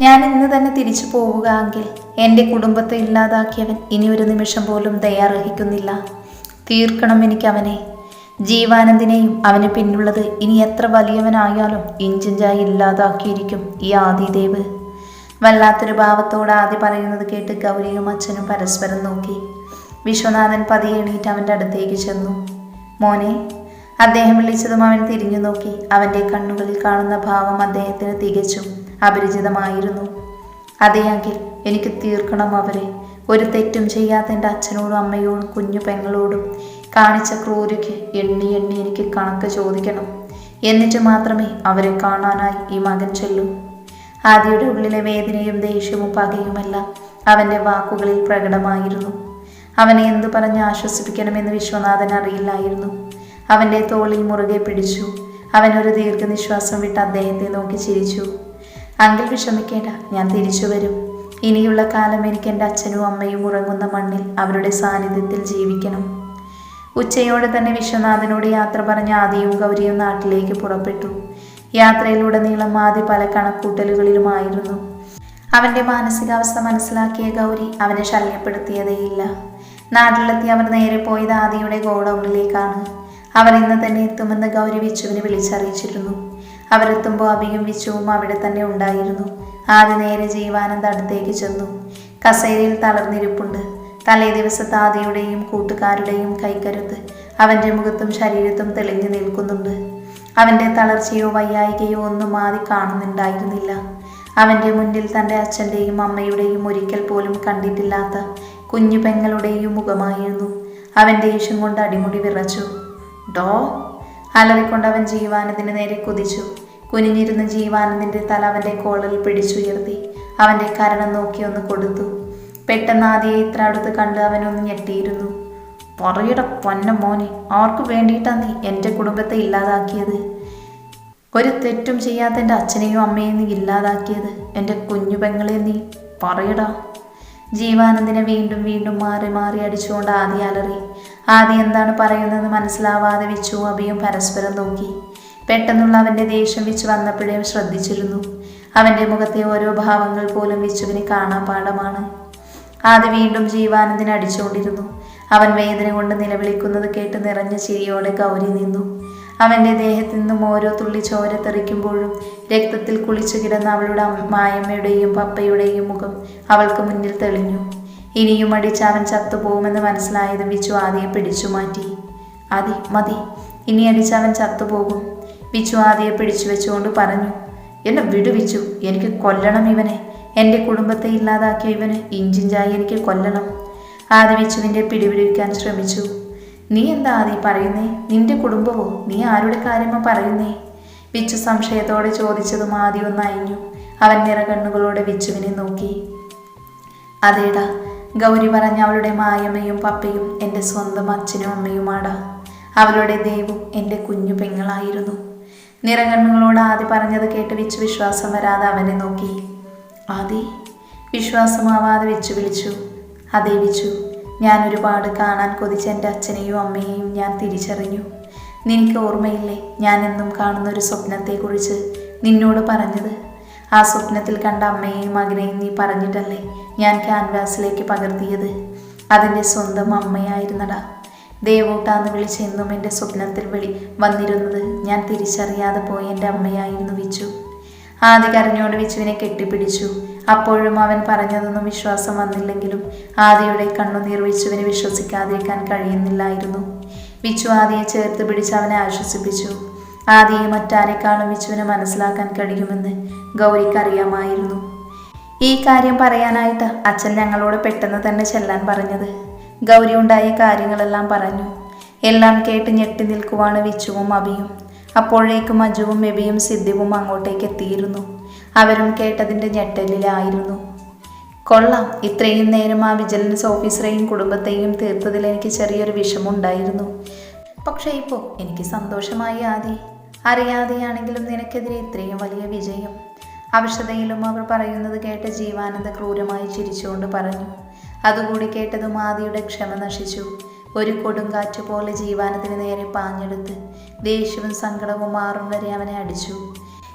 ഞാൻ ഇന്ന് തന്നെ തിരിച്ചു പോവുക എങ്കിൽ എന്റെ കുടുംബത്തെ ഇല്ലാതാക്കിയവൻ ഇനി ഒരു നിമിഷം പോലും ദയാർഹിക്കുന്നില്ല. തീർക്കണം എനിക്ക് അവനെ ജീവാനന്ദിനെയും അവന് പിന്നുള്ളത് ഇനി എത്ര വലിയവനായാലും ഇഞ്ചിഞ്ചായി ഇല്ലാതാക്കിയിരിക്കും ഈ ആദിദേവ്. വല്ലാത്തൊരു ഭാവത്തോട് ആദി പറയുന്നത് കേട്ട് ഗൗരിയും അച്ഛനും പരസ്പരം നോക്കി. വിശ്വനാഥൻ പതിയെ എണീറ്റ് അവന്റെ അടുത്തേക്ക് ചെന്നു. മോനെ അദ്ദേഹം വിളിച്ചതും അവൻ തിരിഞ്ഞു നോക്കി അവന്റെ കണ്ണുകളിൽ കാണുന്ന ഭാവം അദ്ദേഹത്തിന് തികച്ചും. അപരിചിതമായിരുന്നു. അതെയെങ്കിൽ എനിക്ക് തീർക്കണം അവരെ. ഒരു തെറ്റും ചെയ്യാത്ത എന്റെ അച്ഛനോടും അമ്മയോടും കുഞ്ഞു പെങ്ങളോടും കാണിച്ച ക്രൂരയ്ക്ക് എണ്ണി എണ്ണി എനിക്ക് കണക്ക് ചോദിക്കണം. എന്നിട്ട് മാത്രമേ അവരെ കാണാനായി ഈ മകൻ ചെല്ലൂ. ആദിയുടെ ഉള്ളിലെ വേദനയും ദേഷ്യവും പകയുമെല്ലാം അവന്റെ വാക്കുകളിൽ പ്രകടമായിരുന്നു. അവനെ എന്തു പറഞ്ഞ് ആശ്വസിപ്പിക്കണമെന്ന് വിശ്വനാഥൻ അറിയില്ലായിരുന്നു. അവന്റെ തോളിൽ മുറുകെ പിടിച്ചു. അവൻ ഒരു ദീർഘനിശ്വാസം വിട്ട് അദ്ദേഹത്തെ നോക്കി ചിരിച്ചു. അങ്കിൾ വിഷമിക്കേണ്ട ഞാൻ തിരിച്ചു വരും. ഇനിയുള്ള കാലം എനിക്ക് എന്റെ അച്ഛനും അമ്മയും ഉറങ്ങുന്ന മണ്ണിൽ അവരുടെ സാന്നിധ്യത്തിൽ ജീവിക്കണം. ഉച്ചയോടെ തന്നെ വിശ്വനാഥനോട് യാത്ര പറഞ്ഞ ആദിയും ഗൗരിയും നാട്ടിലേക്ക് പുറപ്പെട്ടു. യാത്രയിലുടനീളം ആദ്യ പല കണക്കൂട്ടലുകളിലുമായിരുന്നു. അവന്റെ മാനസികാവസ്ഥ മനസ്സിലാക്കിയ ഗൗരി അവനെ ശല്യപ്പെടുത്തിയതേയില്ല. നാട്ടിലെത്തി അവർ നേരെ പോയത് ആദിയുടെ ഗോഡൌണിലേക്കാണ്. അവർ ഇന്ന് തന്നെ എത്തുമെന്ന് ഗൗരി വിച്ചുവിനെ വിളിച്ചറിയിച്ചിരുന്നു. അവരെത്തുമ്പോൾ അഭിയും വിച്ചുവും അവിടെ തന്നെ ഉണ്ടായിരുന്നു. ആദ്യ നേരെ ജീവാനന്ദ അടുത്തേക്ക് ചെന്നു. കസേരയിൽ തളർന്നിരിപ്പുണ്ട്. തലേ ദിവസത്തെ ആദിയുടെയും കൂട്ടുകാരുടെയും കൈക്കരുത്ത് അവന്റെ മുഖത്തും ശരീരത്തും തെളിഞ്ഞു നിൽക്കുന്നുണ്ട്. അവന്റെ തളർച്ചയോ വയ്യായികയോ ഒന്നും ആദി കാണുന്നുണ്ടായിരുന്നില്ല. അവന്റെ മുന്നിൽ തന്റെ അച്ഛന്റെയും അമ്മയുടെയും ഒരിക്കൽ പോലും കണ്ടിട്ടില്ലാത്ത കുഞ്ഞു പെങ്ങളുടെയും മുഖമായിരുന്നു. അവന്റെ ഈഷം കൊണ്ട് അടിമുടി വിറച്ചു. ഡോ അലറിക്കൊണ്ട് അവൻ ജീവാനന്ദിന് നേരെ കുതിച്ചു. കുനിഞ്ഞിരുന്ന ജീവാനന്ദിന്റെ തല അവന്റെ കോളറിൽ പിടിച്ചുയർത്തി. അവന്റെ കരണം നോക്കി ഒന്ന് കൊടുത്തു. പെട്ടെന്ന് ആദ്യം ഇത്ര അടുത്ത് കണ്ട് അവനൊന്ന് ഞെട്ടിയിരുന്നു. പറയുടെ പൊന്ന മോനെ ആർക്കു വേണ്ടിയിട്ടാ നീ എന്റെ കുടുംബത്തെ ഇല്ലാതാക്കിയത്? ഒരു തെറ്റും ചെയ്യാത്ത എന്റെ അച്ഛനെയും അമ്മയെയും നീ ഇല്ലാതാക്കിയത്? എന്റെ കുഞ്ഞു പെങ്ങളെ നീ പറയടാ. ജീവാനന്ദിനെ വീണ്ടും വീണ്ടും മാറി മാറി അടിച്ചുകൊണ്ട് ആദ്യ അലറി. ആദി എന്താണ് പറയുന്നതെന്ന് മനസ്സിലാവാതെ വിച്ചു അഭിയും പരസ്പരം നോക്കി. പെട്ടെന്നുള്ള അവന്റെ ദേഷ്യം വെച്ച് വന്നപ്പോഴേ ശ്രദ്ധിച്ചിരുന്നു. അവന്റെ മുഖത്തെ ഓരോ ഭാവങ്ങൾ പോലും വിച്ചുവിന് കാണാൻ പാഠമാണ്. ആദ്യ വീണ്ടും ജീവാനന്ദിനെ അടിച്ചുകൊണ്ടിരുന്നു. അവൻ വേദന കൊണ്ട് നിലവിളിക്കുന്നത് കേട്ട് നിറഞ്ഞ ചിരിയോടെ ഗൗരി നിന്നു. അവന്റെ ദേഹത്തു നിന്നും ഓരോ തുള്ളി ചോര തെറിക്കുമ്പോഴും രക്തത്തിൽ കുളിച്ചു കിടന്ന അവളുടെ മായമ്മയുടെയും പപ്പയുടെയും മുഖം അവൾക്ക് മുന്നിൽ തെളിഞ്ഞു. ഇനിയും അടിച്ച് അവൻ ചത്തുപോകുമെന്ന് മനസ്സിലായത് വിച്ചു ആദിയെ പിടിച്ചു മാറ്റി. അതെ മതി. ഇനി അടിച്ച് അവൻ ചത്തുപോകും. വിച്ചു ആദിയെ പിടിച്ചു വെച്ചുകൊണ്ട് പറഞ്ഞു എന്നെ വിടുവിച്ചു എനിക്ക് കൊല്ലണം ഇവനെ. എന്റെ കുടുംബത്തെ ഇല്ലാതാക്കിയ ഇവന് ഇഞ്ചിഞ്ചായി എനിക്ക് കൊല്ലണം. ആദി വിച്ചുവിന്റെ പിടിപിടിക്കാൻ ശ്രമിച്ചു. നീ എന്താ ആദി പറയുന്നേ? നിന്റെ കുടുംബമോ? നീ ആരുടെ കാര്യമോ പറയുന്നേ? വിച്ചു സംശയത്തോടെ ചോദിച്ചതും ആദ്യം ഒന്ന് അയഞ്ഞു. അവൻ നിറകണ്ണുകളോടെ വിച്ചുവിനെ നോക്കി. അതേടാ ഗൗരി പറഞ്ഞ അവളുടെ മായമ്മയും പപ്പയും എന്റെ സ്വന്തം അച്ഛനും അമ്മയുമാണ് അവളുടെ ദൈവം എന്റെ കുഞ്ഞു പെങ്ങളായിരുന്നു. നിറകണ്ണുകളോട് ആദി പറഞ്ഞത് കേട്ട് വെച്ച് വിശ്വാസം വരാതെ അവനെ നോക്കി. ആദി വിശ്വാസമാവാതെ വെച്ച് വിളിച്ചു. അതേ വിച്ചു ഞാൻ ഒരുപാട് കാണാൻ കൊതിച്ച എന്റെ അച്ഛനെയും അമ്മയെയും ഞാൻ തിരിച്ചറിഞ്ഞു. നിനക്ക് ഓർമ്മയില്ലേ? ഞാൻ എന്നും കാണുന്ന ഒരു സ്വപ്നത്തെക്കുറിച്ച് നിന്നോട് പറഞ്ഞത്. ആ സ്വപ്നത്തിൽ കണ്ട അമ്മയെയും മകനെയും നീ പറഞ്ഞിട്ടല്ലേ ഞാൻ ക്യാൻവാസിലേക്ക് പകർത്തിയത്? അതിന്റെ സ്വന്തം അമ്മയായിരുന്നടാ. ദേവൂട്ടാന്ന് വിളിച്ച് എന്നും എന്റെ സ്വപ്നത്തിൽ വിളി വന്നിരുന്നത് ഞാൻ തിരിച്ചറിയാതെ പോയ എന്റെ അമ്മയായിരുന്നു വിച്ചു. ആദ്യ കരഞ്ഞോട് വിച്ചുവിനെ കെട്ടിപ്പിടിച്ചു. അപ്പോഴും അവൻ പറഞ്ഞതൊന്നും വിശ്വാസം വന്നില്ലെങ്കിലും ആദ്യയുടെ കണ്ണുനീർ വിച്ചുവിനെ വിശ്വസിക്കാതിരിക്കാൻ കഴിയുന്നില്ലായിരുന്നു. വിച്ചു ആദ്യയെ ചേർത്ത് പിടിച്ച് അവനെ ആശ്വസിപ്പിച്ചു. ആദിയെ മറ്റാരെക്കാളും വിച്ചുവിനെ മനസ്സിലാക്കാൻ കഴിയുമെന്ന് ഗൗരിക്കറിയാമായിരുന്നു. ഈ കാര്യം പറയാനായിട്ട് അച്ഛൻ ഞങ്ങളോട് പെട്ടെന്ന് തന്നെ ചെല്ലാൻ പറഞ്ഞത്. ഗൗരി ഉണ്ടായ കാര്യങ്ങളെല്ലാം പറഞ്ഞു. എല്ലാം കേട്ട് ഞെട്ടി നിൽക്കുവാണ് വിച്ചുവും അബിയും. അപ്പോഴേക്കും അജുവും എബിയും സിദ്ധിവും അങ്ങോട്ടേക്ക് എത്തിയിരുന്നു. അവരും കേട്ടതിന്റെ ഞെട്ടലിലായിരുന്നു. കൊള്ളാം. ഇത്രയും നേരം ആ വിജിലൻസ് ഓഫീസറെയും കുടുംബത്തെയും തീർത്തതിൽ എനിക്ക് ചെറിയൊരു വിഷമമുണ്ടായിരുന്നു. പക്ഷേ ഇപ്പോൾ എനിക്ക് സന്തോഷമായി ആദി. അറിയാതെയാണെങ്കിലും നിനക്കെതിരെ ഇത്രയും വലിയ വിജയം. അവശതയിലും അവർ പറയുന്നത് കേട്ട ജീവാനന്ദ ക്രൂരമായി ചിരിച്ചുകൊണ്ട് പറഞ്ഞു. അതുകൂടി കേട്ടതും ആദിയുടെ ക്ഷമ നശിച്ചു. ഒരു കൊടുങ്കാറ്റ് പോലെ ജീവാനത്തിന് നേരെ പാഞ്ഞെടുത്ത് ദേഷ്യവും സങ്കടവും മാറും വരെ അവനെ അടിച്ചു.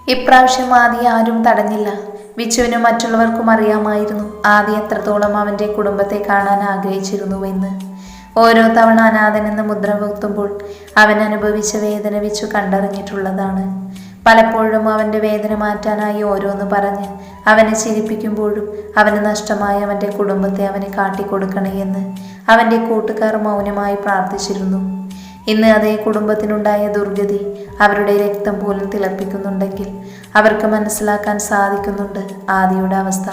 ഇപ്രാവശ്യം ആദി ആരും തടഞ്ഞില്ല. വിച്ചുവിനും മറ്റുള്ളവർക്കും അറിയാമായിരുന്നു ആദി എത്രത്തോളം അവന്റെ കുടുംബത്തെ കാണാൻ ആഗ്രഹിച്ചിരുന്നുവെന്ന്. ഓരോ തവണ അനാഥൻ എന്ന മുദ്ര അവൻ അനുഭവിച്ച വേദന വെച്ചു കണ്ടറിഞ്ഞിട്ടുള്ളതാണ്. പലപ്പോഴും അവന്റെ വേദന മാറ്റാനായി ഓരോന്ന് പറഞ്ഞ് അവനെ ചിരിപ്പിക്കുമ്പോഴും അവന് നഷ്ടമായ അവന്റെ കുടുംബത്തെ അവന് കാട്ടിക്കൊടുക്കണേ എന്ന് അവന്റെ കൂട്ടുകാർ മൗനമായി പ്രാർത്ഥിച്ചിരുന്നു. ഇന്ന് അതേ കുടുംബത്തിനുണ്ടായ ദുർഗതി അവരുടെ രക്തം പോലും തിളപ്പിക്കുന്നുണ്ടെങ്കിൽ അവർക്ക് മനസ്സിലാക്കാൻ സാധിക്കുന്നുണ്ട് ആദിയുടെ അവസ്ഥ.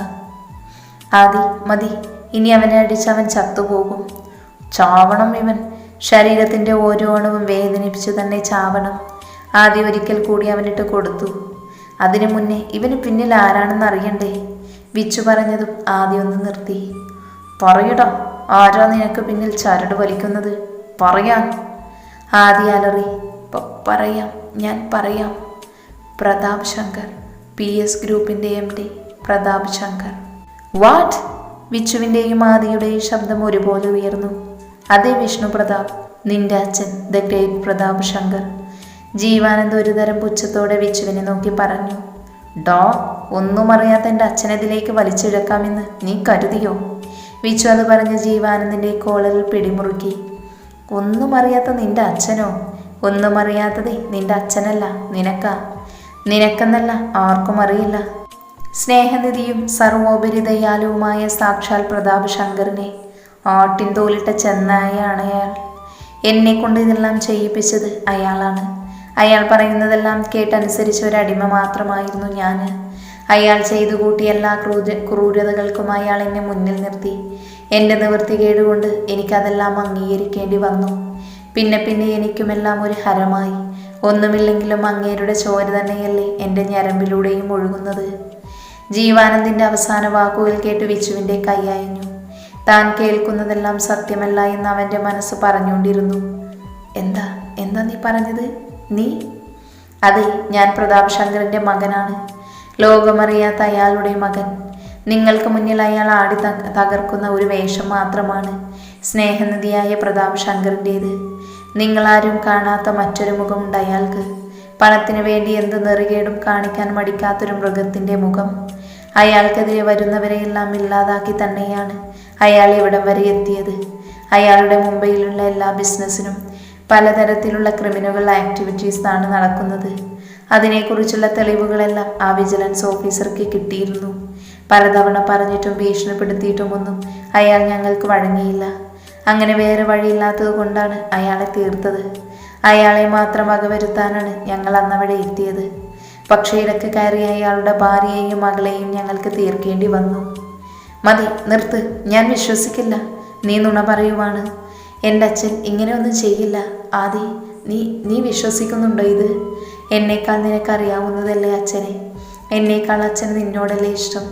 ആദി മതി ഇനി അവനെ അടിച്ച് അവൻ ചത്തുപോകും. ചാവണം ഇവൻ. ശരീരത്തിന്റെ ഓരോ അണുവും വേദനിപ്പിച്ച് തന്നെ ചാവണം. ആദ്യം ഒരിക്കൽ കൂടി അവനിട്ട് കൊടുത്തു. അതിനു മുന്നേ ഇവന് പിന്നിൽ ആരാണെന്ന് അറിയണ്ടേ? വിച്ചു പറഞ്ഞതും ആദ്യം ഒന്ന് നിർത്തി. പറയടാ ആരാ നിനക്ക് പിന്നിൽ ചരട് വലിക്കുന്നത്? പറയാൻ ആദ്യ അലറി "പ- പറയാം ഞാൻ പറയാം. പ്രതാപ് ശങ്കർ പി എസ് ഗ്രൂപ്പിന്റെ M D Pratap Shankar. What? വിച്ചുവിന്റെയും ആദിയുടെയും ശബ്ദം ഒരുപോലെ ഉയർന്നു. അതെ വിഷ്ണു പ്രതാപ് നിന്റെ അച്ഛൻ ദ ഗ്രേറ്റ് പ്രതാപ് ശങ്കർ. ജീവാനന്ദ ഒരുതരം പുച്ഛത്തോടെ വിച്ചുവിനെ നോക്കി പറഞ്ഞു ഡോ ഒന്നും അറിയാത്ത എന്റെ അച്ഛനതിലേക്ക് വലിച്ചിഴക്കാമെന്ന് നീ കരുതിയോ? വിച്ചു അത് പറഞ്ഞ് ജീവാനന്ദിന്റെ കോളറിൽ പിടിമുറുക്കി ഒന്നും അറിയാത്ത നിന്റെ അച്ഛനോ? ഒന്നും അറിയാത്തതേ നിന്റെ അച്ഛനല്ല നിനക്കാ? നിനക്കെന്നല്ല ആർക്കും അറിയില്ല. സ്നേഹനിധിയും സർവോപരി ദയാലുവുമായ സാക്ഷാൽ പ്രതാപ് ശങ്കറിനെ ആട്ടിൻ തോലിട്ട ചെന്നായാണ് അയാൾ. എന്നെ കൊണ്ട് ഇതെല്ലാം ചെയ്യിപ്പിച്ചത് അയാളാണ്. അയാൾ പറയുന്നതെല്ലാം കേട്ടനുസരിച്ച ഒരു അടിമ മാത്രമായിരുന്നു ഞാൻ. അയാൾ ചെയ്തു കൂട്ടിയ എല്ലാ ക്രൂര ക്രൂരതകൾക്കും അയാൾ എന്നെ മുന്നിൽ നിർത്തി. എന്റെ നിവൃത്തി കൊണ്ട് എനിക്കതെല്ലാം അംഗീകരിക്കേണ്ടി വന്നു. പിന്നെ പിന്നെ എനിക്കുമെല്ലാം ഒരു ഹരമായി. ഒന്നുമില്ലെങ്കിലും അങ്ങേരുടെ ചോര തന്നെയല്ലേ എന്റെ ഞരമ്പിലൂടെയും ഒഴുകുന്നത്. ജീവാനന്ദിന്റെ അവസാന വാക്കുകൾ കേട്ട് വിച്ചുവിന്റെ കൈയയഞ്ഞു താൻ കേൾക്കുന്നതെല്ലാം സത്യമല്ല എന്ന് അവന്റെ മനസ്സ് പറഞ്ഞുകൊണ്ടിരുന്നു. എന്താ? എന്താ നീ പറഞ്ഞത്? നീ? അതെ ഞാൻ പ്രതാപ് ശങ്കറിന്റെ മകനാണ്. ലോകമറിയാത്ത അയാളുടെ മകൻ. നിങ്ങൾക്ക് മുന്നിൽ അയാൾ ആടി തകർക്കുന്ന ഒരു വേഷം മാത്രമാണ് സ്നേഹനിധിയായ പ്രതാപ് ശങ്കറിന്റേത് നിങ്ങളാരും കാണാത്ത മറ്റൊരു മുഖമുണ്ട് അയാൾക്ക്. പണത്തിനു വേണ്ടി എന്ത് നെറുകേടും കാണിക്കാൻ മടിക്കാത്തൊരു മൃഗത്തിന്റെ മുഖം. അയാൾക്കെതിരെ വരുന്നവരെയെല്ലാം ഇല്ലാതാക്കി തന്നെയാണ് അയാൾ ഇവിടം വരെ എത്തിയത്. അയാളുടെ മുംബൈയിലുള്ള എല്ലാ ബിസിനസ്സിനും പലതരത്തിലുള്ള ക്രിമിനൽ ആണ് നടക്കുന്നത്. അതിനെക്കുറിച്ചുള്ള തെളിവുകളെല്ലാം ആ വിജിലൻസ് ഓഫീസർക്ക് കിട്ടിയിരുന്നു. പലതവണ പറഞ്ഞിട്ടും ഭീഷണിപ്പെടുത്തിയിട്ടുമൊന്നും അയാൾ ഞങ്ങൾക്ക് വഴങ്ങിയില്ല. അങ്ങനെ വേറെ വഴിയില്ലാത്തത് കൊണ്ടാണ് അയാളെ തീർത്തത്. അയാളെ മാത്രം വകവരുത്താനാണ് ഞങ്ങൾ അന്നവിടെ എത്തിയത്. പക്ഷേ ഇടയ്ക്ക് കയറിയ അയാളുടെ ഭാര്യയെയും മകളെയും ഞങ്ങൾക്ക് തീർക്കേണ്ടി വന്നു. മതി നിർത്ത്. ഞാൻ വിശ്വസിക്കില്ല. നീ നുണ പറയുവാണ്. എന്റെ അച്ഛൻ ഇങ്ങനെയൊന്നും ചെയ്യില്ല. ആദി നീ നീ വിശ്വസിക്കുന്നുണ്ടോ ഇത്? എന്നേക്കാൾ നിനക്കറിയാവുന്നതല്ലേ അച്ഛനെ. എന്നേക്കാൾ അച്ഛൻ നിന്നോടല്ലേ ഇഷ്ടം?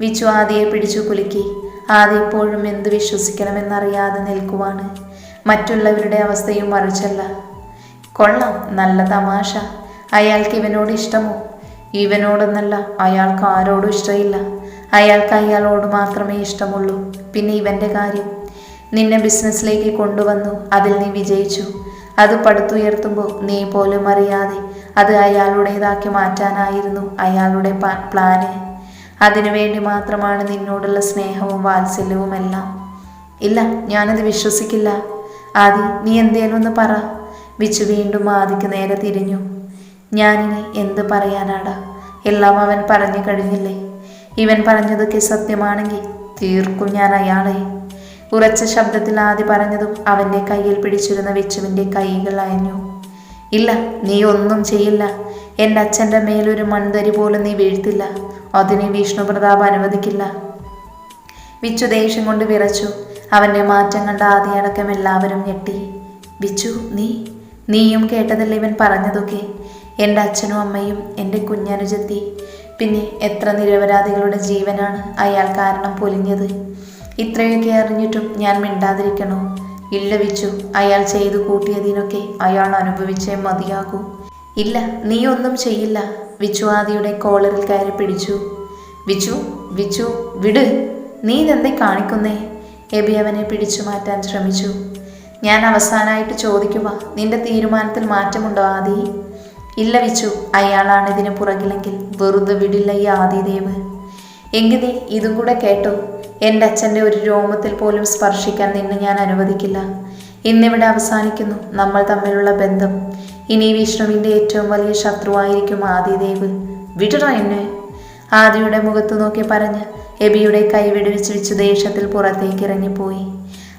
വിച്ചു ആദിയെ പിടിച്ചു കുലുക്കി. ആദ്യ ഇപ്പോഴും എന്ത് വിശ്വസിക്കണമെന്നറിയാതെ നിൽക്കുവാണ്. മറ്റുള്ളവരുടെ അവസ്ഥയും മറിച്ചല്ല. കൊള്ളാം നല്ല തമാശ. അയാൾക്ക് ഇവനോട് ഇഷ്ടമോ? ഇവനോടൊന്നല്ല അയാൾക്ക് ആരോടും ഇഷ്ടമില്ല. അയാൾക്ക് അയാളോട് മാത്രമേ ഇഷ്ടമുള്ളൂ. പിന്നെ ഇവന്റെ കാര്യം. നിന്നെ ബിസിനസ്സിലേക്ക് കൊണ്ടുവന്നു. അതിൽ നീ വിജയിച്ചു. അത് പടുത്തുയർത്തുമ്പോൾ നീ പോലും അറിയാതെ അത് അയാളുടേതാക്കി മാറ്റാനായിരുന്നു അയാളുടെ പ്ലാന്. അതിനുവേണ്ടി മാത്രമാണ് നിന്നോടുള്ള സ്നേഹവും വാത്സല്യവും എല്ലാം. ഇല്ല ഞാനത് വിശ്വസിക്കില്ല. ആദി നീ എന്തേലും ഒന്ന് പറ. വിച്ചു വീണ്ടും ആദിക്ക് നേരെ തിരിഞ്ഞു. ഞാനിനി എന്ത് പറയാനാടാ? എല്ലാം അവൻ പറഞ്ഞു കഴിഞ്ഞില്ലേ? ഇവൻ പറഞ്ഞതൊക്കെ സത്യമാണെങ്കിൽ തീർക്കും ഞാൻ അയാളെ. ഉറച്ച ശബ്ദത്തിൽ ആദ്യ പറഞ്ഞതും അവന്റെ കയ്യിൽ പിടിച്ചിരുന്ന വെച്ചുവിന്റെ കൈകൾ അയഞ്ഞു. ഇല്ല നീ ഒന്നും ചെയ്യില്ല. എന്റെ അച്ഛന്റെ മേലൊരു മൺതരി പോലും നീ വീഴ്ത്തില്ല. അതിനെ വിഷ്ണു പ്രതാപ് അനുവദിക്കില്ല. വിച്ചു ദേഷ്യം കൊണ്ട് വിറച്ചു. അവന്റെ മാറ്റം കണ്ട ആദ്യടക്കം എല്ലാവരും ഞെട്ടി. വിച്ചു നീ? നീയും കേട്ടതല്ലേ ഇവൻ പറഞ്ഞതൊക്കെ? എന്റെ അച്ഛനും അമ്മയും എന്റെ കുഞ്ഞനുജത്തി. പിന്നെ എത്ര നിരപരാധികളുടെ ജീവനാണ് അയാൾ കാരണം പൊലിഞ്ഞത്? ഇത്രയൊക്കെ അറിഞ്ഞിട്ടും ഞാൻ മിണ്ടാതിരിക്കണോ? ഇല്ല വിച്ചു അയാൾ ചെയ്തു കൂട്ടിയതിനൊക്കെ അയാൾ അനുഭവിച്ചേ മതിയാകൂ. ഇല്ല നീ ഒന്നും ചെയ്യില്ല. വിച്ചു ആദിയുടെ കോളറിൽ കയറി പിടിച്ചു. വിച്ചു വിച്ചു വിട്. നീ ഇതെന്തേ കാണിക്കുന്നേ? എബി അവനെ പിടിച്ചു മാറ്റാൻ ശ്രമിച്ചു. ഞാൻ അവസാനമായിട്ട് ചോദിക്കുക നിന്റെ തീരുമാനത്തിൽ മാറ്റമുണ്ടോ ആദി? ഇല്ല വിച്ചു അയാളാണ് ഇതിന് പുറകിലെങ്കിൽ വെറുതെ വിടില്ല ഈ ആദിദേവ്. എങ്കിൽ നീ ഇതും കൂടെ കേട്ടോ. എന്റെ അച്ഛന്റെ ഒരു രോമത്തിൽ പോലും സ്പർശിക്കാൻ നിന്നെ ഞാൻ അനുവദിക്കില്ല. ഇന്നിവിടെ അവസാനിക്കുന്നു നമ്മൾ തമ്മിലുള്ള ബന്ധം. ഇനി വിഷ്ണുവിന്റെ ഏറ്റവും വലിയ ശത്രുവായിരിക്കും ആദിദേവ്. വിടറ എന്നെ. ആദിയുടെ മുഖത്ത് നോക്കി പറഞ്ഞ് എബിയുടെ കൈ വിടുവിച്ച് വെച്ച് ദേഷ്യത്തിൽ പുറത്തേക്ക് ഇറങ്ങിപ്പോയി.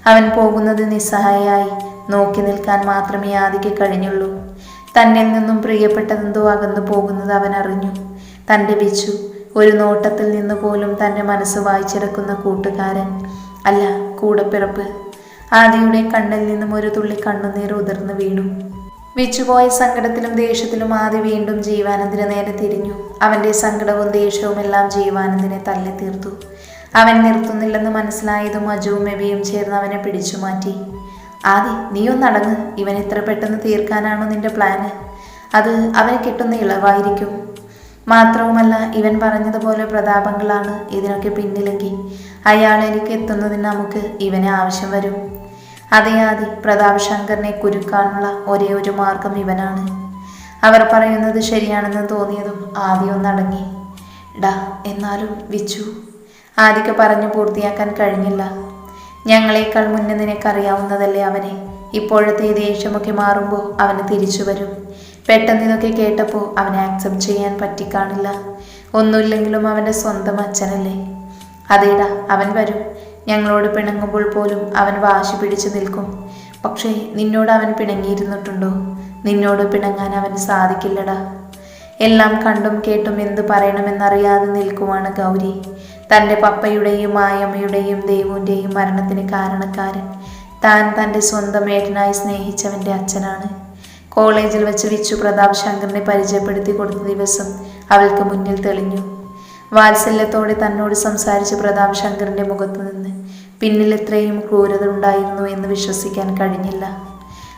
അവൻ പോകുന്നത് നിസ്സഹായായി നോക്കി നിൽക്കാൻ മാത്രമേ ആദിക്ക് കഴിഞ്ഞുള്ളൂ. തന്നിൽ നിന്നും പ്രിയപ്പെട്ടതെന്തോ അകന്നു പോകുന്നത് അവൻ അറിഞ്ഞു. തന്റെ വിച്ചു ഒരു നോട്ടത്തിൽ നിന്ന് പോലും തന്റെ മനസ്സ് വായിച്ചെടുക്കുന്ന കൂട്ടുകാരൻ. അല്ല കൂടപ്പിറപ്പ്. ആദിയുടെ കണ്ണിൽ നിന്നും ഒരു തുള്ളി കണ്ണുനീർ ഉതിർന്നു വീണു. വിച്ചുപോയ സങ്കടത്തിലും ദേഷ്യത്തിലും ആദി വീണ്ടും ജീവാനന്ദിനെ നേരെ തിരിഞ്ഞു. അവന്റെ സങ്കടവും ദേഷ്യവും എല്ലാം ജീവാനന്ദിനെ തള്ളി തീർത്തു. അവൻ നിർത്തുന്നില്ലെന്ന് മനസ്സിലായതും അജുവും എബിയും ചേർന്ന് അവനെ പിടിച്ചു മാറ്റി. ആദി നീ ഒന്നടങ്ങ് ഇവൻ എത്ര പെട്ടെന്ന് തീർക്കാനാണോ നിന്റെ പ്ലാന് അത് അവന് കിട്ടുന്ന ഇളവായിരിക്കും. മാത്രവുമല്ല ഇവൻ പറഞ്ഞതുപോലെ പ്രതാപങ്ങളാണ് ഇതിനൊക്കെ പിന്നിലെങ്കിൽ. അയാളിലേക്ക് എത്തുന്നതിന് നമുക്ക് ഇവനെ ആവശ്യം വരും. അതേ ആദി പ്രതാപ് ശങ്കറിനെ കുരുക്കാനുള്ള ഒരേ ഒരു മാർഗം ഇവനാണ്. അവർ പറയുന്നത് ശരിയാണെന്ന് തോന്നിയതും ആദി ഒന്നടങ്ങി ഡാ എന്നാലും വിച്ചു. ആദിക്ക് പറഞ്ഞു പൂർത്തിയാക്കാൻ കഴിഞ്ഞില്ല. ഞങ്ങളെക്കാൾ മുന്നേ നിനക്കറിയാവുന്നതല്ലേ അവനെ. ഇപ്പോഴത്തെ ദേഷ്യമൊക്കെ മാറുമ്പോൾ അവന് തിരിച്ചു വരും. പെട്ടെന്ന് ഇതൊക്കെ കേട്ടപ്പോൾ അവനെ ആക്സെപ്റ്റ് ചെയ്യാൻ പറ്റിക്കാണില്ല. ഒന്നുമില്ലെങ്കിലും അവന്റെ സ്വന്തം അച്ഛനല്ലേ. അതേടാ അവൻ വരും. ഞങ്ങളോട് പിണങ്ങുമ്പോൾ പോലും അവൻ വാശി പിടിച്ചു നിൽക്കും. പക്ഷേ നിന്നോട് അവൻ പിണങ്ങിയിരുന്നിട്ടുണ്ടോ? നിന്നോട് പിണങ്ങാൻ അവന് സാധിക്കില്ലടാ. എല്ലാം കണ്ടും കേട്ടും എന്ത് പറയണമെന്നറിയാതെ നിൽക്കുവാണ് ഗൗരി. തന്റെ പപ്പയുടെയും മായമ്മയുടെയും ദൈവന്റെയും മരണത്തിന് കാരണക്കാരൻ. താൻ തന്റെ സ്വന്തം ഏട്ടനായി സ്നേഹിച്ചവന്റെ അച്ഛനാണ്. കോളേജിൽ വെച്ച് വിച്ചു പ്രതാപ് ശങ്കറിനെ പരിചയപ്പെടുത്തി കൊടുത്ത ദിവസം അവൾക്ക് മുന്നിൽ തെളിഞ്ഞു. വാത്സല്യത്തോടെ തന്നോട് സംസാരിച്ച പ്രതാപ് ശങ്കറിന്റെ മുഖത്ത് നിന്ന് പിന്നിൽ ഇത്രയും ക്രൂരത ഉണ്ടായിരുന്നു എന്ന് വിശ്വസിക്കാൻ കഴിഞ്ഞില്ല.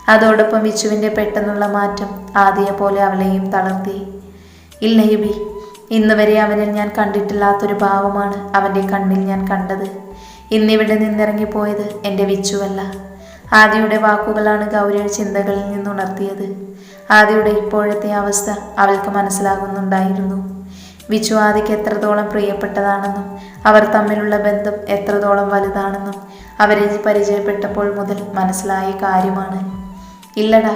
അതോടൊപ്പം വിച്ചുവിന്റെ പെട്ടെന്നുള്ള മാറ്റം ആദ്യ പോലെ അവളെയും തളർത്തി. ഇല്ല യുബി ഇന്ന് വരെ അവനിൽ ഞാൻ കണ്ടിട്ടില്ലാത്തൊരു ഭാവമാണ് അവന്റെ കണ്ണിൽ ഞാൻ കണ്ടത്. ഇന്നിവിടെ നിന്നിറങ്ങിപ്പോയത് എന്റെ വിച്ചുവല്ല. ആദിയുടെ വാക്കുകളാണ് ഗൗരിയുടെ ചിന്തകളിൽ നിന്നുണർത്തിയത്. ആദിയുടെ ഇപ്പോഴത്തെ അവസ്ഥ അവൾക്ക് മനസ്സിലാകുന്നുണ്ടായിരുന്നു. വിച്ചു ആദിക്ക് എത്രത്തോളം പ്രിയപ്പെട്ടതാണെന്നും അവർ തമ്മിലുള്ള ബന്ധം എത്രത്തോളം വലുതാണെന്നും അവരെ പരിചയപ്പെട്ടപ്പോൾ മുതൽ മനസ്സിലായ കാര്യമാണ്. ഇല്ലടാ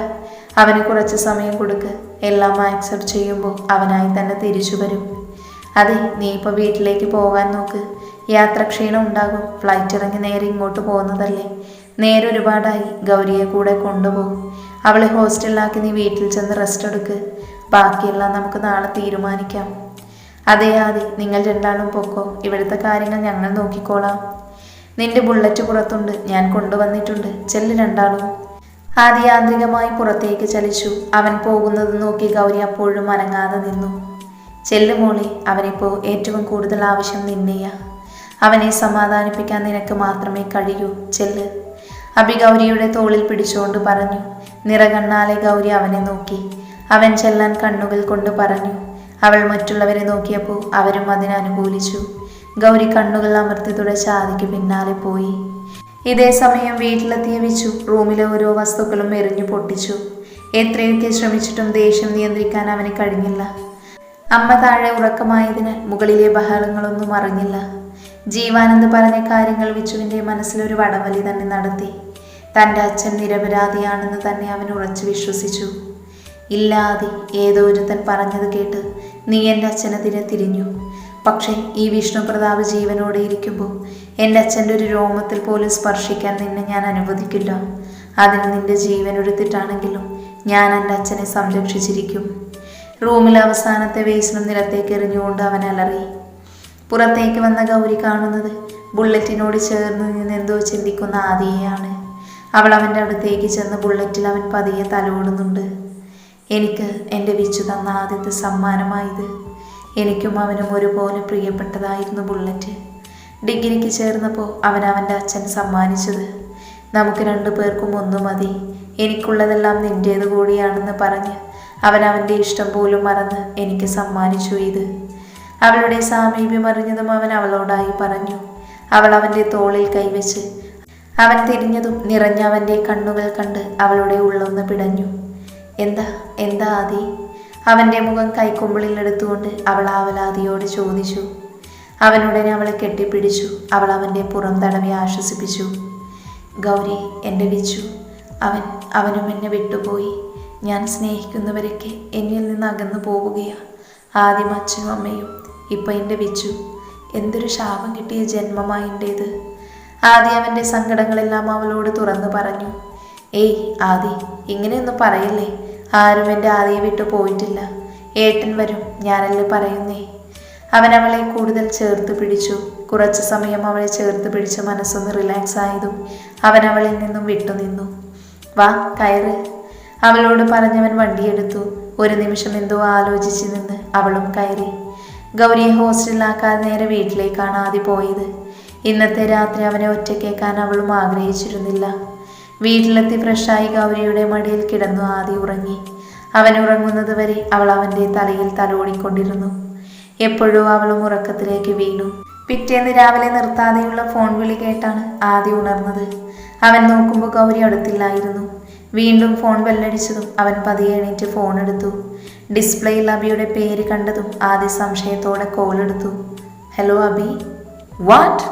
അവന് കുറച്ച് സമയം കൊടുക്ക്. എല്ലാം ആക്സെപ്റ്റ് ചെയ്യുമ്പോൾ അവനായി തന്നെ തിരിച്ചു വരും. അതെ നീ ഇപ്പോൾ വീട്ടിലേക്ക് പോകാൻ നോക്ക്. യാത്ര ക്ഷീണം ഉണ്ടാകും. ഫ്ലൈറ്റ് ഇറങ്ങി നേരെ ഇങ്ങോട്ട് പോകുന്നതല്ലേ. നേരെ ഒരുപാടായി. ഗൗരിയെ കൂടെ കൊണ്ടുപോകും. അവളെ ഹോസ്റ്റലിലാക്കി നീ വീട്ടിൽ ചെന്ന് റെസ്റ്റ് എടുക്ക്. ബാക്കിയെല്ലാം നമുക്ക് നാളെ തീരുമാനിക്കാം. അതെ ആദി നിങ്ങൾ രണ്ടാളും പൊക്കോ. ഇവിടുത്തെ കാര്യങ്ങൾ ഞങ്ങൾ നോക്കിക്കോളാം. നിന്റെ ബുള്ളറ്റ് പുറത്തുണ്ട്. ഞാൻ കൊണ്ടുവന്നിട്ടുണ്ട്. ചെല്ല് രണ്ടാളും. ആദി യാന്ത്രികമായി പുറത്തേക്ക് ചലിച്ചു. അവൻ പോകുന്നത് നോക്കി ഗൗരി അപ്പോഴും അനങ്ങാതെ നിന്നു. ചെല്ലുമോളി അവനിപ്പോ ഏറ്റവും കൂടുതൽ ആവശ്യം നിന്നെയാ. അവനെ സമാധാനിപ്പിക്കാൻ നിനക്ക് മാത്രമേ കഴിയൂ. ചെല്ല്. അഭി ഗൗരിയുടെ തോളിൽ പിടിച്ചുകൊണ്ട് പറഞ്ഞു. നിറകണ്ണാലെ ഗൗരി അവനെ നോക്കി. അവൻ ചെല്ലാൻ കണ്ണുകൾ കൊണ്ട് പറഞ്ഞു. അവൾ മറ്റുള്ളവരെ നോക്കിയപ്പോൾ അവരും അതിനനുകൂലിച്ചു ഗൗരി കണ്ണുകൾ അമർത്തി തുടച്ച് ആദിക്ക് പിന്നാലെ പോയി. ഇതേ സമയം വീട്ടിലെത്തിയ വിച്ചു റൂമിലെ ഓരോ വസ്തുക്കളും എറിഞ്ഞു പൊട്ടിച്ചു. എത്രയൊക്കെ ശ്രമിച്ചിട്ടും ദേഷ്യം നിയന്ത്രിക്കാൻ അവന് കഴിഞ്ഞില്ല. അമ്മ താഴെ ഉറക്കമായതിനാൽ മുകളിലെ ബഹളങ്ങളൊന്നും അറിഞ്ഞില്ല. ജീവാനന്ദ് പറഞ്ഞ കാര്യങ്ങൾ വിച്ചുവിന്റെ മനസ്സിലൊരു വടവലി തന്നെ നടത്തി. തന്റെ അച്ഛൻ നിരപരാധിയാണെന്ന് തന്നെ അവൻ ഉറച്ചു വിശ്വസിച്ചു. ഇല്ലാതെ ഏതോ ഒരുത്തൻ പറഞ്ഞത് കേട്ട് നീ എന്റെ അച്ഛനെതിരെ തിരിഞ്ഞു. പക്ഷേ ഈ വിഷ്ണു പ്രതാപ് ജീവനോടെ ഇരിക്കുമ്പോൾ എന്റെ അച്ഛന്റെ ഒരു രോമത്തിൽ പോലും സ്പർശിക്കാൻ നിന്നെ ഞാൻ അനുവദിക്കില്ല. അതിന് നിന്റെ ജീവൻ എടുത്തിട്ടാണെങ്കിലും ഞാൻ എന്റെ അച്ഛനെ സംരക്ഷിച്ചിരിക്കും. റൂമിൽ അവസാനത്തെ വേസ്റ്റിനും നിലത്തേക്ക് എറിഞ്ഞുകൊണ്ട് അവൻ അലറി. പുറത്തേക്ക് വന്ന ഗൗരി കാണുന്നത് ബുള്ളറ്റിനോട് ചേർന്ന് നിന്ന് എന്തോ ചിന്തിക്കുന്ന ആദിയെയാണ്. അവൾ അവന്റെ അടുത്തേക്ക് ചെന്ന് ബുള്ളറ്റിൽ അവൻ പതിയെ തലോടുന്നുണ്ട്. എനിക്ക് എന്റെ വിച്ചു തന്ന ആദ്യത്തെ സമ്മാനമായത് എനിക്കും അവനും ഒരുപോലെ പ്രിയപ്പെട്ടതായിരുന്നു ബുള്ളറ്റ്. ഡിഗ്രിക്ക് ചേർന്നപ്പോൾ അവൻ അവന്റെ അച്ഛൻ സമ്മാനിച്ചത്. നമുക്ക് രണ്ടു പേർക്കും ഒന്നു മതി. എനിക്കുള്ളതെല്ലാം നിന്റേത് കൂടിയാണെന്ന് പറഞ്ഞ് അവൻ അവന്റെ ഇഷ്ടം പോലും മറന്ന് എനിക്ക് സമ്മാനിച്ചു ഇത്. അവളുടെ സാമീപ്യം അറിഞ്ഞതും അവൻ അവളോടായി പറഞ്ഞു. അവൾ അവന്റെ തോളിൽ കൈവച്ച് അവൻ തിരിഞ്ഞതും നിറഞ്ഞ അവന്റെ കണ്ണുകൾ കണ്ട് അവളുടെ ഉള്ളൊന്ന് പിടഞ്ഞു. എന്താ എന്താ ആദി? അവന്റെ മുഖം കൈക്കുമ്പിളിൽ എടുത്തുകൊണ്ട് അവൾ ആവലാദിയോട് ചോദിച്ചു. അവനുടനെ അവളെ കെട്ടിപ്പിടിച്ചു. അവൾ അവന്റെ പുറം തടവി ആശ്വസിപ്പിച്ചു. ഗൗരി എന്റെ വിച്ചു അവൻ അവനും എന്നെ വിട്ടുപോയി. ഞാൻ സ്നേഹിക്കുന്നവരൊക്കെ എന്നിൽ നിന്ന് അകന്നു പോവുകയാ ആദ്യം അച്ഛനും അമ്മയും ഇപ്പം എന്റെ വിച്ചു എന്തൊരു ശാപം കിട്ടിയ ജന്മമായി എന്റേത് ആദ്യം അവന്റെ സങ്കടങ്ങളെല്ലാം അവളോട് തുറന്നു പറഞ്ഞു. ഏയ് ആദി ഇങ്ങനെയൊന്നും പറയല്ലേ? ആരും എന്റെ ആദിയെ വിട്ടു പോയിട്ടില്ല ഏട്ടൻ വരും ഞാനല്ലേ പറയുന്നേ? അവൻ അവളെ കൂടുതൽ ചേർത്ത് പിടിച്ചു. കുറച്ചു സമയം അവളെ ചേർത്ത് പിടിച്ച് മനസ്സൊന്ന് റിലാക്സ് ആയതും അവൻ അവളിൽ നിന്നും വിട്ടുനിന്നു വാ കയറ്. അവളോട് പറഞ്ഞവൻ വണ്ടിയെടുത്തു. ഒരു നിമിഷം എന്തോ ആലോചിച്ച് നിന്ന് അവളും കയറി. ഗൗരിയെ ഹോസ്റ്റലിലാക്കാതെ നേരെ വീട്ടിലേക്കാണ് ആദ്യം പോയത്. ഇന്നത്തെ രാത്രി അവനെ ഒറ്റക്കേക്കാൻ അവളും ആഗ്രഹിച്ചിരുന്നില്ല. വീട്ടിലെത്തി ഫ്രഷായി ഗൗരിയുടെ മടിയിൽ കിടന്നു ആദി ഉറങ്ങി. അവൻ ഉറങ്ങുന്നത് വരെ അവൾ അവന്റെ തലയിൽ തലോടിക്കൊണ്ടിരുന്നു. എപ്പോഴോ അവളും ഉറക്കത്തിലേക്ക് വീണു. പിറ്റേന്ന് രാവിലെ നിർത്താതെയുള്ള ഫോൺ വിളി കേട്ടാണ് ആദി ഉണർന്നത്. അവൻ നോക്കുമ്പോൾ ഗൗരി അടുത്തില്ലായിരുന്നു. വീണ്ടും ഫോൺ ബെല്ലടിച്ചതും അവൻ പതിയെ എണീറ്റ് ഫോൺ എടുത്തു. ഡിസ്പ്ലേയിൽ അബിയുടെ പേര് കണ്ടതും ആദ്യ സംശയത്തോടെ കോൾ എടുത്തു. Hello Abi what